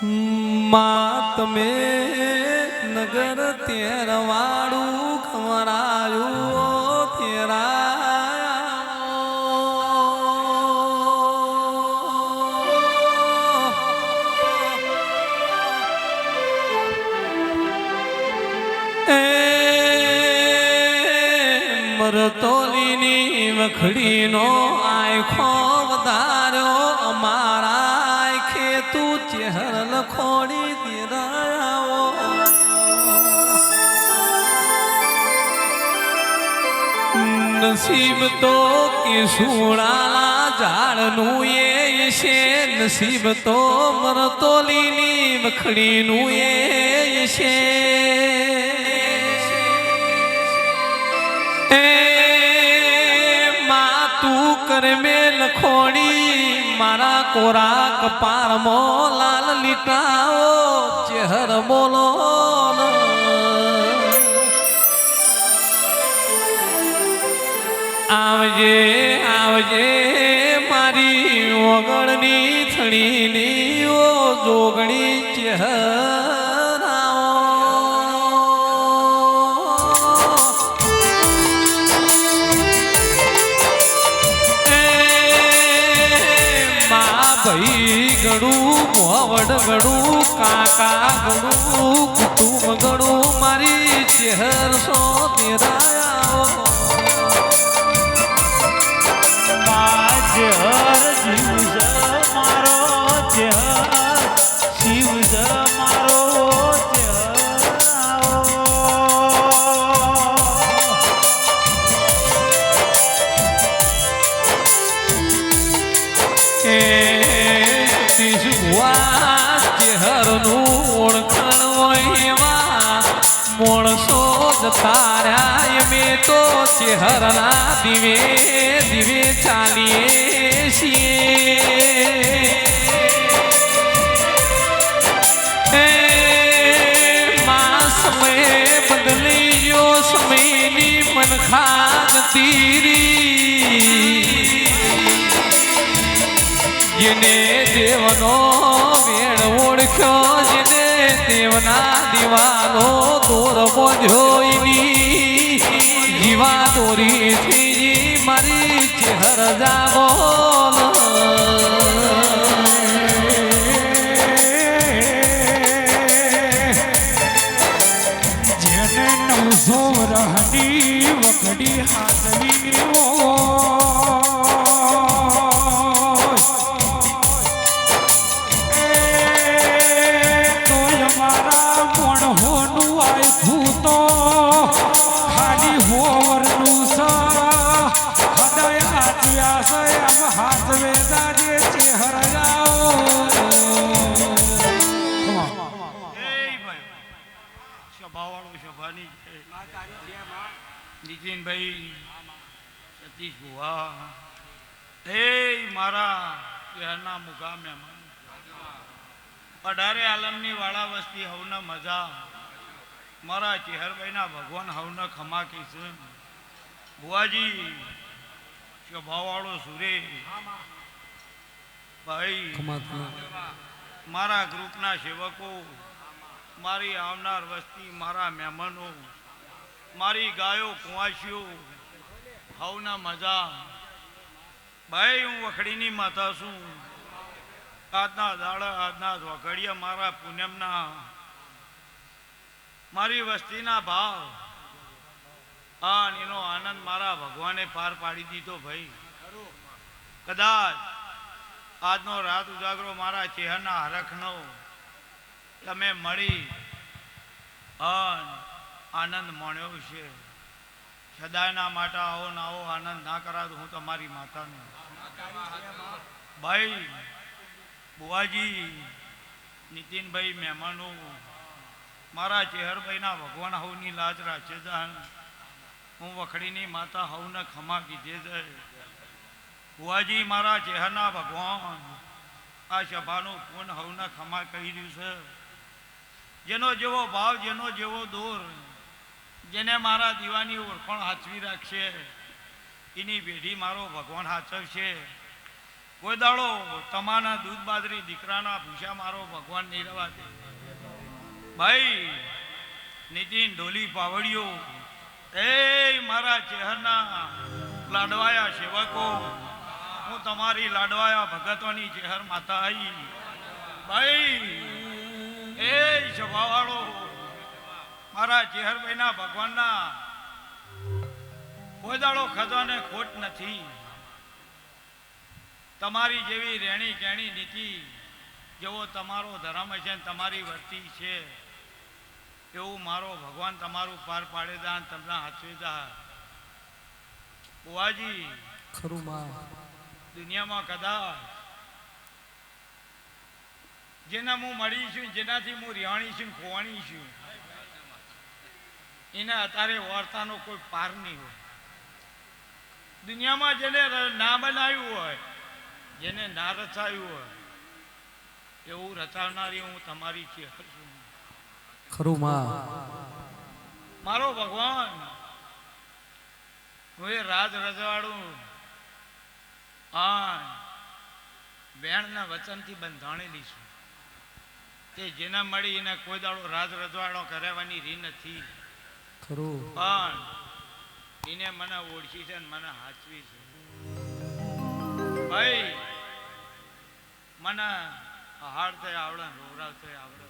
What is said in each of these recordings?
માં તમે નગર તેરવાડું ખવરાયું તેરા મરતોલીની વખડીનો લખોડી દેરાવો નસીબ તો કેસુડાના ઝાડનું એ છે. નસીબ તો મરતોલીની વખડીનું એ છે. તું ખોડી, મારા કોરા કપારમાં લાલ લીટાઓ, ચહેર બોલો આવજે આવજે, મારી ઓગણની થણીની ઓ, જોગણી ચહેરાઓ ભાઈ ગણું મોવડ ગણું કાકા ગણું કુટુંબ ગણું મારી ચહેર સો તેરાયા. મારો ચહેર શિવ માણસો તારા મેં તો ચહેરના દિવે દિવે ચાલીએ છીએ. એ માં સમય બદલી ગયો, સમયની મનખા તીરી. જેને દેવનો વેણ ઓળખ્યો જેને દેવના દિવાનો દોર જોઈની. જીવા થઈ મારી ચહેર જાગો ભુવા હે મારા મહેમાન. અઢારે આલમની વાળા વસ્તી હવને મજા. મારા ચેહરભાઈના ભગવાન હવને ખમા છે ભુવાજી સ્વભાવવાળો સુરે. ભાઈ મારા ગ્રુપના સેવકો મારી આવનાર વસ્તી મારા મહેમાનો મારી ગાયો કુંવાસીઓ હવના મજા. ભાઈ, હું વખડીની માતા છું. આજના દાડા, આજના વખડિયા મારા પૂનમના મારી વસ્તીના ભાવ. આ એનો આનંદ મારા ભગવાને પાર પાડી દીધો ભાઈ. કદાચ આજનો રાત ઉજાગરો મારા ચહેરના હરખનો. તમે મળી આનંદ માણ્યો છે. સદાયના માટે આવો ના આવો આનંદ ના કરાતો હું તમારી માતાનો. ભાઈ, બુવાજી, નીતિનભાઈ મહેમાનો, મારા ચેહરભાઈના ભગવાન હવની લાજ રાખે જાણ હું વખડીની માતા હવને ખમા કીધે છે બુવાજી, મારા ચેહરના ભગવાન, આ સભાનું પૂન હવને ખમા કહી રહ્યું છે. જેનો જેવો ભાવ, જેનો જેવો દોર, જેને મારા દીવાની ઓળખણ હાચવી રાખશે. એની પેઢી મારો ભગવાન હાચવશે કોઈ દાડો તમારા દૂધ બાજરી દીકરાના ભૂષા મારો ભગવાન નહીં રવા દે. ભાઈ, નીતિન ઢોલી પાવડીઓ એ મારા ચહેરના લાડવાયા સેવકો, હું તમારી લાડવાયા ભગતોની ચહેર માતા આવી ભાઈ, એ સભાવાળો મારા ચહેરભાઈના ભગવાનના કોઈ દાડો ખજાને ખોટ નથી. તમારી જેવી રેણી કેણી નીતિ જેવો તમારો ધર્મ છે ને તમારી વર્તી છે. એવું મારો ભગવાન તમારું પાર પાડે દાન તમને હાથવી દા બુવાજી ખરું દુનિયામાં કદાચ જેના હું મળી છું જેનાથી હું રિહાણી છું ખોવાણી છું. એના અત્યારે વાર્તાનો કોઈ પાર નહીં હોય. દુનિયામાં જેને ના બનાવ્યું હોય જેને ના રચાયું હોય એવું રચાવનારી હું તમારી છું ખરું મારો ભગવાન હું એ રાજ રજવાડું આ બેણના વચનથી બંધાણેલી છું તે જેના મળી એને કોઈ દાડો રાજ રજવાડો કરાવવાની રી નથી. ખરું. પણ એને મને ઓળખી છે મને હાચવી છે. ભાઈ, મને હાડ થઈ આવડે રોવરાવ થઈ આવડે.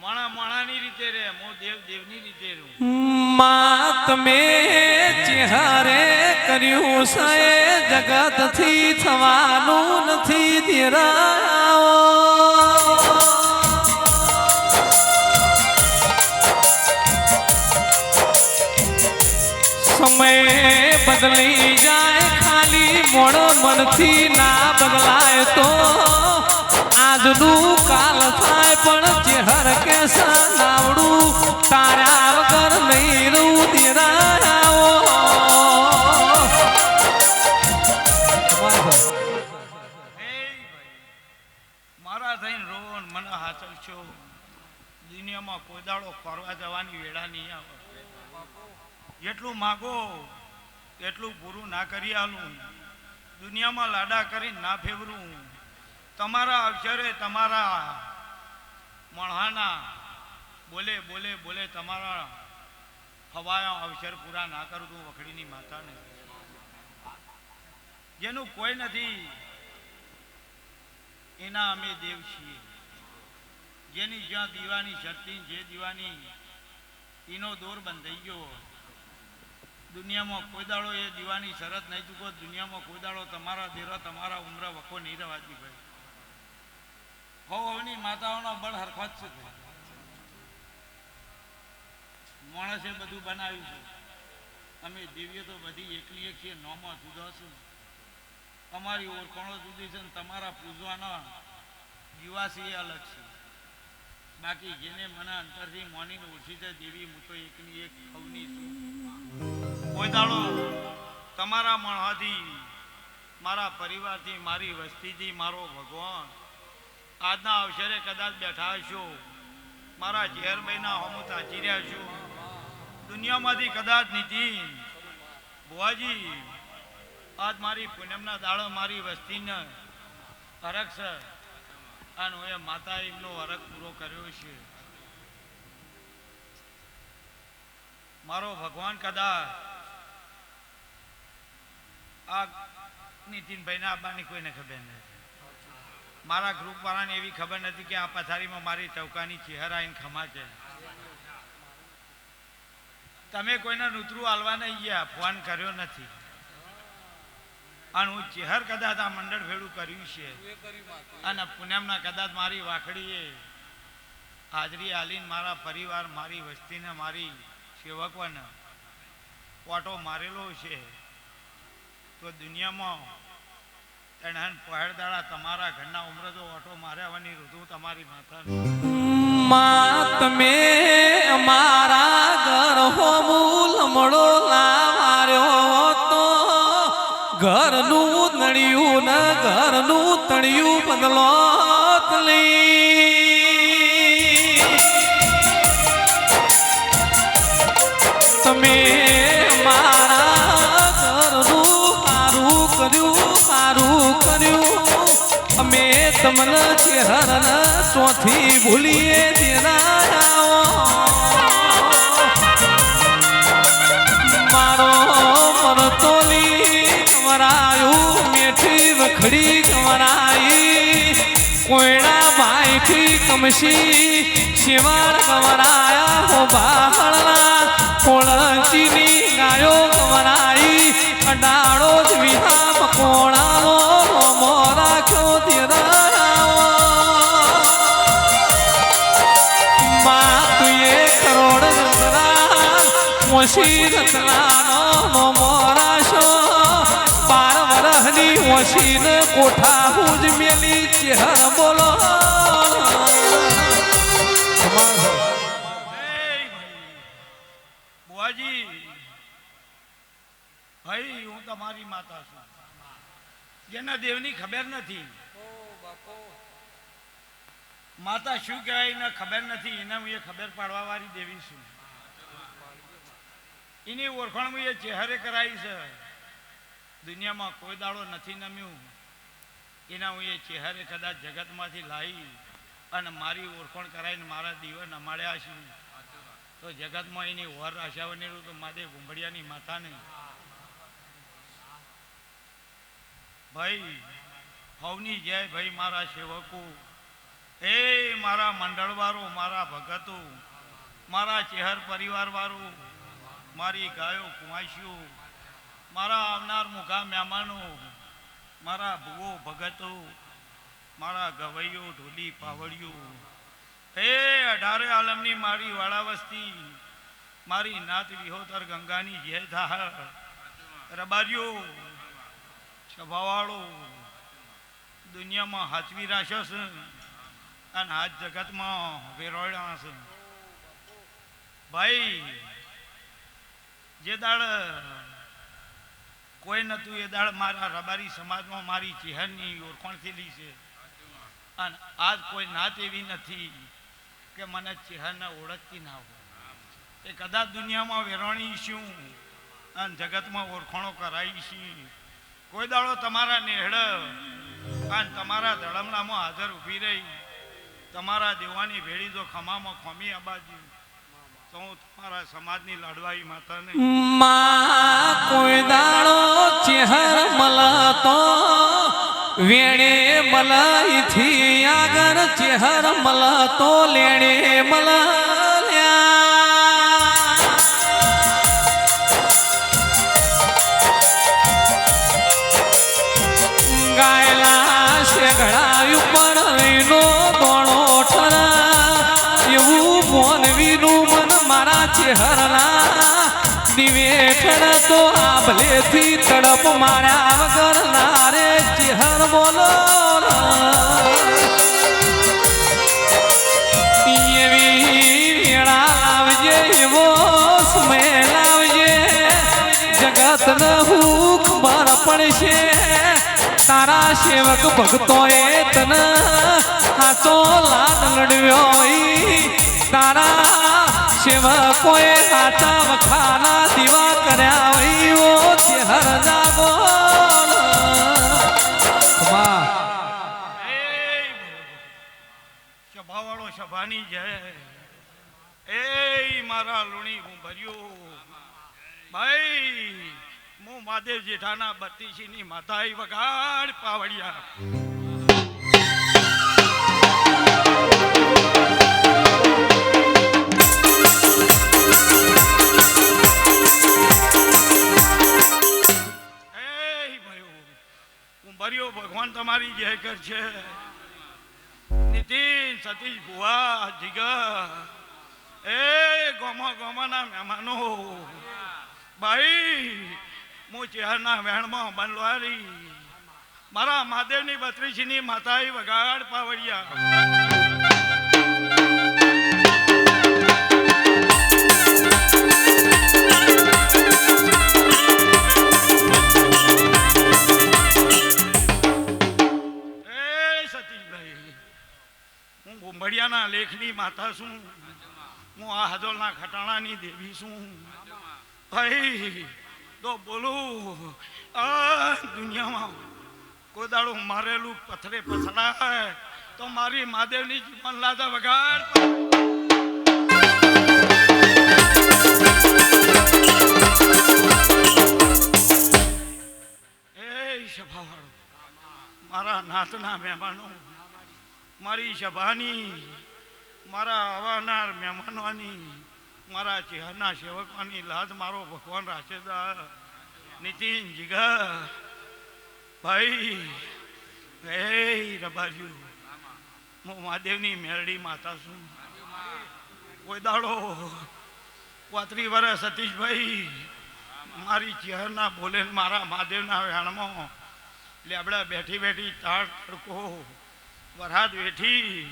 માણા માણાની રીતે રે મો દેવ દેવની રીતે રહું. માત તમે ચિહારે કર્યું સે જગતથી થવાનું નથી ધીરાઓ સમય બદલી જાય ખાલી મોડો મનથી ના બદલાય તો. આજનું કાલ થાય પણ ચહેર કે સાવડું તારા વગર નહીં રહું દેરાઓ મારા થઈને રોવો મને મને હાચવશો. દુનિયામાં કોઈ દાડો ફરવા જવાની વેળા નહીં આવે. જેટલું માગો, એટલું પૂરું ના કરી આલું. દુનિયામાં લાડા કરીને ના ફેવરું. તમારા અક્ષરે તમારા મણહાના બોલે બોલે બોલે તમારા હવાયા અવસર પૂરા ના કરું તું વખડીની માતાને. જેનું કોઈ નથી, એના અમે દેવ છીએ. જેની જ્યાં દીવાની શક્તિ, જે દીવાની, એનો દોર બંધાઈ ગયો. દુનિયામાં કોઈ દાડો એ દીવાની શરત નહીં ચૂકો દુનિયામાં કોઈ દાડો તમારા દેરો તમારા ઉમરા વખો નહીં રવાજી ભાઈ. હવની માતાઓનો બળ હરખત છે માણસે બધું બનાવ્યું છે. અમે દિવ્ય તો બધી એકલી એક છીએ, નોમાં જુદા છું અમારી ઓળખાણો જુદી છે ને તમારા પૂજવાના દિવાસી અલગ છે. બાકી જેને મને અંતરથી મોનીને ઓછી છે, દેવી હું તો એકની એક ખવની છું. કોઈ દાડો તમારા મણવાથી મારા પરિવારથી, મારી વસ્તીથી, મારો ભગવાન. આજના અવસરે કદાચ બેઠા હશો, મારા ઝેરભાઈના હોમું તાચી રહ્યા છો. દુનિયામાંથી કદાચ નીતિન બુવાજી આજ મારી પૂનમના દાડો મારી વસ્તીને હરખ સર અને હું એ માતા એમનો હરખ પૂરો કર્યો છે. મારો ભગવાન કદાચ આ નીતિનભાઈના આબાની કોઈને ખબર નથી. મારા ગ્રુપ વાળાને એવી ખબર નથી કે આ પથારીમાં મારી ચૌકાની ચહેરા આઈને ખમા છે તમે કોઈને નૂતરું હાલવા નહીં ગયા, ફોન કર્યો નથી. અને હું ચહેર કદાચ આ મંડળ ભેળું કર્યું છે. અને પૂનમના કદાચ મારી વાખડીએ હાજરી આલીને મારા પરિવાર, મારી વસ્તીને, મારી સેવકોને ઓટો મારેલો છે. તો દુનિયામાં તણહન પહેરદાળા તમારા ઘરના ઉમરે તો ઓટો માર્યાવાની ઋતુ તમારી માતા માં તમે અમારા ઘર હો મૂલ મળો ના માર્યો તો ઘરનું નળિયું ને ઘરનું તળિયું બદલો તમે કર્યું. અમે તમને ચહેરાના ચોથી ભૂલીએ મારો મરતોલી કમરાયું મેઠી વખડી કમરાઈ કોયડા ભાઈથી કમશી શિવાળ કમરાયા હો બાળના કોળંચીની ગાયો કમરાઈ અડાળો જ વિહા મકોણાનો મોરા ખ્યો દેરાયા માં તુએ કરોડ રતના મોશી રતનાનો નો મોરાશો બાર વરહની ઓછી કોઠા હું જ મેલી ચહેર ભાઈ, હું તમારી માતા છું. જેના દેવની ખબર નથી. માતા શું કહેવાય, એને ખબર નથી. એને હું એ ખબર પાડવા વાળી દેવી છું. એની ઓળખાણ હું એ ચહેરે કરાવી છે. દુનિયામાં કોઈ દાડો નથી નમ્યું. એના હું એ ચહેરે કદાચ જગતમાંથી લાવી અને મારી ઓળખાણ કરાવીને મારા દીવા નમાડ્યા છે. તો જગતમાં એની વર આશાવની તો માદે ગુંભડિયાની માતાને ભાઈ, હવની જય ભાઈ મારા સેવકો. એ મારા મંડળવાળો, મારા ભગતો, મારા ચહેર પરિવારવાળો, મારી ગાયો કુમાશીઓ મારા આવનાર મુખા મહેમાનો, મારા ભૂવો ભગતો, મારા ગવૈયો, ઢોલી પાવડીઓ હે અઢારે આલમની મારી વાળા વસ્તી મારી નાત વિહોતર ગંગાની જય થા રબારીઓ સભાવાળો દુનિયામાં હાચવી રાખ્યો છે અને આજ જગતમાં વેરોળ્યા છે ભાઈ, જે દાળ કોઈ નતું, એ દાળ મારા રબારી સમાજમાં મારી ચહેરની ઓળખાણ થયેલી છે. અને આજ કોઈ નાત એવી નથી કે મને ચહેરને ઓળખતી ના હોય. એ કદાચ દુનિયામાં વેરણી છું અને જગતમાં ઓળખાણો કરાવી છે. કોઈ દાડો તમારા નેહડ અને તમારા ધડમડામાં હાજર ઊભી રહી, તમારા દેવાની ભેળી જો ખમામાં ખમી અબાજી તો હું તમારા સમાજની લડવાઈ માતાને મા કોઈ દાડો ચહેર મલાતો, વેણે મલાઈથી આગળ ચહેર મલાતો, લેણે મલ્યા દિવેઠણ તો આભલેથી તડપ માર્યા વગર નારે ચિહર બોલો એવી વેળા લાવજે એવો સમય લાવજે જગત ન હું ખબર પડશે. તારા સેવક ભક્તોએ તન હાચો લાડ લડવ્યો તારા સેવકોએ હાચા વખાના દીવા કર્યા હોય તે ચહેર જાગો એ સભાવાળો સભાની જય. એ મારા લુણી હું ભર્યો. ભાઈ, હું મહાદેવ જેઠાના બત્તીસીની માતાઈ વગાડ પાવડિયા. હું ભગવાન તમારી જય કરશે નીતિન, સતીશ, ભુવા, જીગર. એ ગોમા, ગોમાના મહેમાનો. ભાઈ હું ચેહરના વહેણમાં બનવારી મારા મહાદેવની બત્રીસીની માતાએ વગાડ પાવડિયા. ગુંભડિયાના લેખની માતા છું. હું આ હજોલના ખટાણાની દેવી છું. ભાઈ, તો બોલું, આ દુનિયામાં કોઈ મારેલું પથરે પથરાય, તો મારી મહાદેવની જીવન લાદા વગાડ મારા નાતના મહેમાનો. મારી સભાની મારા આવનાર મહેમાનોની, મારા ચેહરના સેવકોની લાદ મારો ભગવાન રાશેદાર નીતિન જીગા ભાઈ, હે રબાજુ હું મહાદેવની મેરડી માતા છું. કોઈ દાડો, પાંત્રી વર્ષ સતીશભાઈ, મારી ચહેરના બોલે મારા મહાદેવના વેણમાં લેબડા બેઠી બેઠી તાળ તડકો વરહાદ વેઠી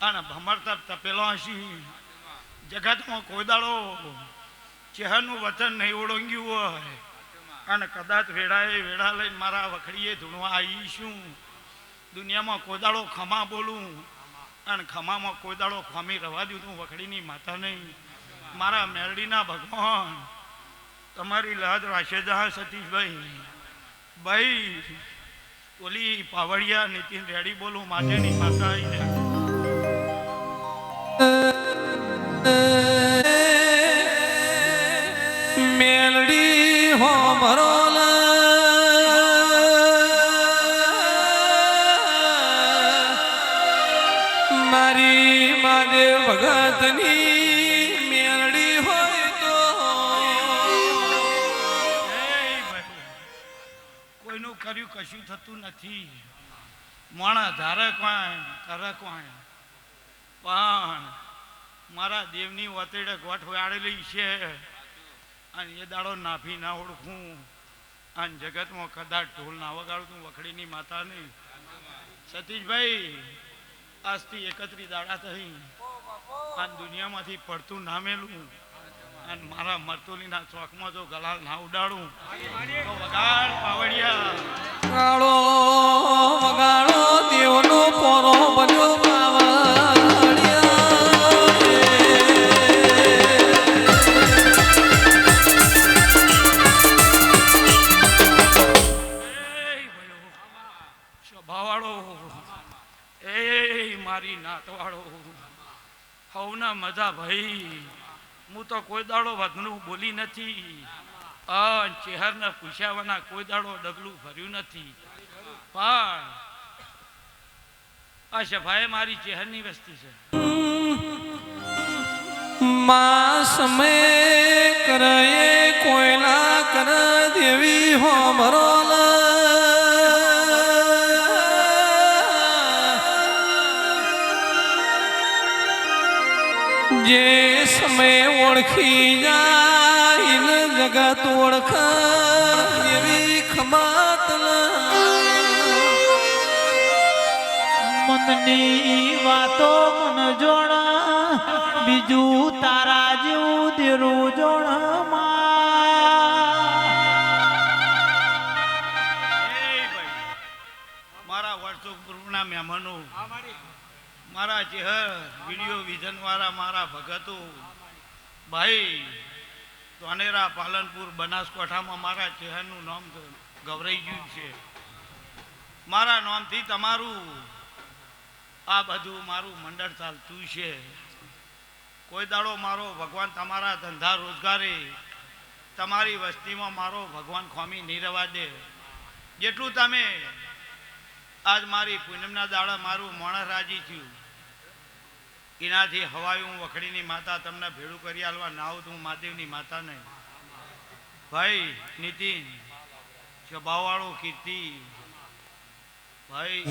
અને ભમરતા તપેલો હશી જગતમાં કોઈ દાડો ચહેરનું વચન નહીં ઓળંગ્યું હોય. અને કદાચ વેળાએ વેળા લઈને મારા વખડીએ ધૂણવા આવીશું. દુનિયામાં કોઈ દાડો ખમા બોલું. અને ખમામાં કોઈ દાડો ખમી રવા તું વખડીની માતા નહીં. મારા મેરડીના ભગવાન, તમારી લાજ રાશેદા સતીશભાઈ. ભાઈ ઓલી પાવડિયા નીતિન રેડી બોલું માટેની માતા આવીને મેલડી હો મરોલ મારી માદેવ ભગતની કશું થતું નથી. માણસ ધારે કોણ કરે કોણ પણ મારા દેવની વતેડે ગોઠ વાળેલી છે. અને એ દાડો નાફી ના ઓળખું. અને જગતમાં કદાચ ઢોલ ના વગાડતું વખડીની માતાને. સતીશભાઈ, આજથી એકત્રી દાડા થઈ. અને દુનિયામાંથી પડતું નામેલું. અને મારા મરતોલીના ચોકમાં જો ગલાલ ના ઉડાડું. વગાડ પાવડિયા. હવના મજા ભાઈ. હું તો કોઈ દાડો વધનું બોલી નથી. આ ચહેરને પૂછ્યાવાના કોઈ દાડો ડગલું ભર્યું નથી. પણ આ સભાએ મારી ચહેરની વસ્તી છે. માં સમય કરે કોયલા કર દેવી હો મરોલ. જે સમય ઓળખી ને જગત ઓળખ એવી ખમાતલ મનની વાતો મન જોણા, બીજું તારા જેવું દેરું મારા વર્ષો પૂર્વના મહેમાનો, મારા ચહેર વીડિયો વિઝન વાળા મારા ભગતો, ભાઈ ધોનેરા, પાલનપુર, બનાસકાંઠામાં મારા ચહેરનું નામ ગૌરાઈ ગયું છે. મારા નામથી તમારું આ બધું મારું મંડળ ચાલતું છે. કોઈ દાડો મારો ભગવાન તમારા ધંધા રોજગારે તમારી વસ્તીમાં મારો ભગવાન ખોમી નહીં રહેવા દે. જેટલું તમે આજ મારી પૂનમના દાડા મારું મોણસ રાજી થયું એનાથી હવાય હું વખડીની માતા તમને ભેળું કરી આલવા ના આવું હું મહાદેવની માતા નહીં. ભાઈ, નીતિન, સ્વભાવવાળો કીર્તિ. ભાઈ,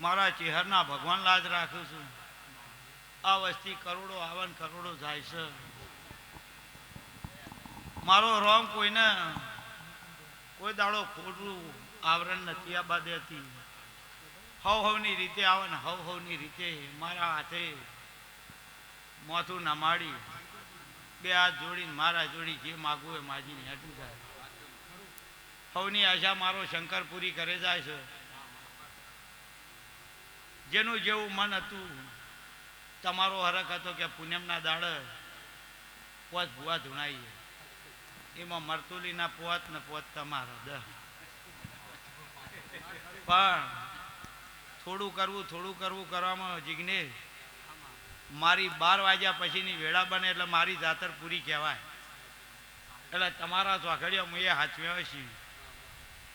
મારા ચેહરના ભગવાન લાજ રાખું છું. આ વસ્તી કરોડો આવે કરોડો જાય છે. મારો રોંગ કોઈને, કોઈ દાડો ખોટું આવરણ નથી આ બાદ હતી હવ હવની રીતે આવે હવ હવની રીતે મારા હાથે મોથું નમાડી, બે હાથ જોડીને મારા જોડી જે માગવું એ માજીને હેઠું જાય સૌની આશા મારો શંકર પૂરી કરે જાય છે. જેનું જેવું મન હતું, તમારો હરખ હતો કે પૂનમના દાડે પોત ભુવા ધુણાઈએ. એમાં મરતુલીના પોત ને પોત તમારા દ પણ થોડું કરવું થોડું કરવું કરવામાં જિજ્ઞેશ મારી બાર વાગ્યા પછીની વેળા બને એટલે મારી જાતર પૂરી કહેવાય. એટલે તમારા ચોઘડિયા હું એ હાચવ્યો છું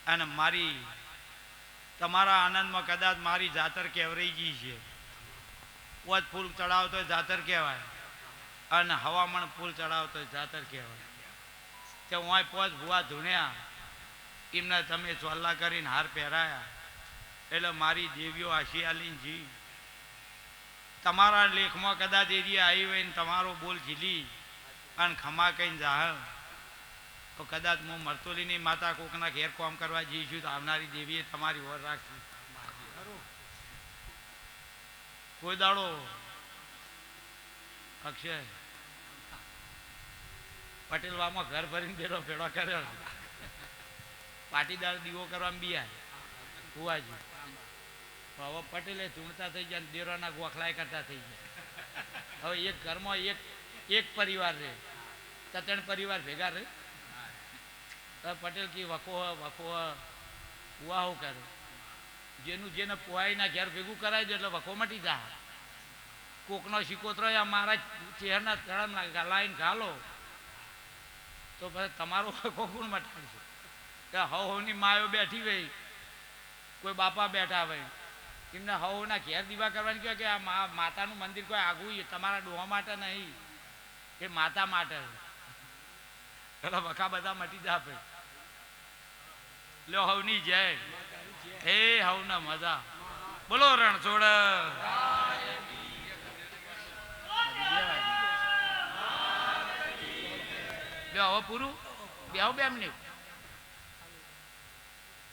અને મારી, તમારા આનંદમાં કદાચ મારી જાતર કેવરાઈ ગઈ છે. પોત ફૂલ ચડાવતો જાતર કહેવાય. અને હવામાન ફૂલ ચડાવતો જાતર કહેવાય. તે હું પોત ભૂવા ધૂણ્યા. એમને તમે ચોલ્લા કરીને હાર પહેરાયા. એટલે મારી દેવીઓ આશિયાલીન જી. તમારા લેખમાં કદાચ એરિયા આવી હોય ને તમારો બોલ ઝીલી અને ખમા કહીને જાહ. તો કદાચ હું મરતોલીની માતા કોકના ઘેર કોમ કરવા જઈશું તો આવનારી દેવીએ તમારી ઓર રાખી. કોઈ દાડો અક્ષય પટેલ વામાં ઘર ભરીને બેડો ભેડો કર્યો. પાટીદાર દીવો કરવામાં બી આવે ભુવાજી તો હવે પટેલે ચૂંટતા થઈ ગયા દેરોના ગોખલાય કરતા થઈ ગયા. હવે એક ઘરમાં એક એક પરિવાર રહે. ત્રણ પરિવાર ભેગા રહે. હવે પટેલ કી વખો વખો હ, કરે? જેનું જેને પોહાઈના ઘેર ભેગું કરાય દે એટલે વખો મટી જા. કોકનો શીકોતરો મારા ચહેરના તળામાં લાઈન ઘાલો તો પછી તમારો વખો કોણ મટાડશે? કે હવ હવની માયો બેઠી ગઈ કોઈ બાપા બેઠા હોય એમને હવના ઘેર દીવા કરવાની કહે કે આ માતાનું મંદિર કોઈ આગવું તમારા ડોહા માટે નહીં, એ માતા માટે. પેલા વખા બધા મટી જા આપે લ્યો હવની જય. હે હવના મજા. બોલો રણછોડ. લ્યો હવે પૂરું? બે બેમ મિનિટ.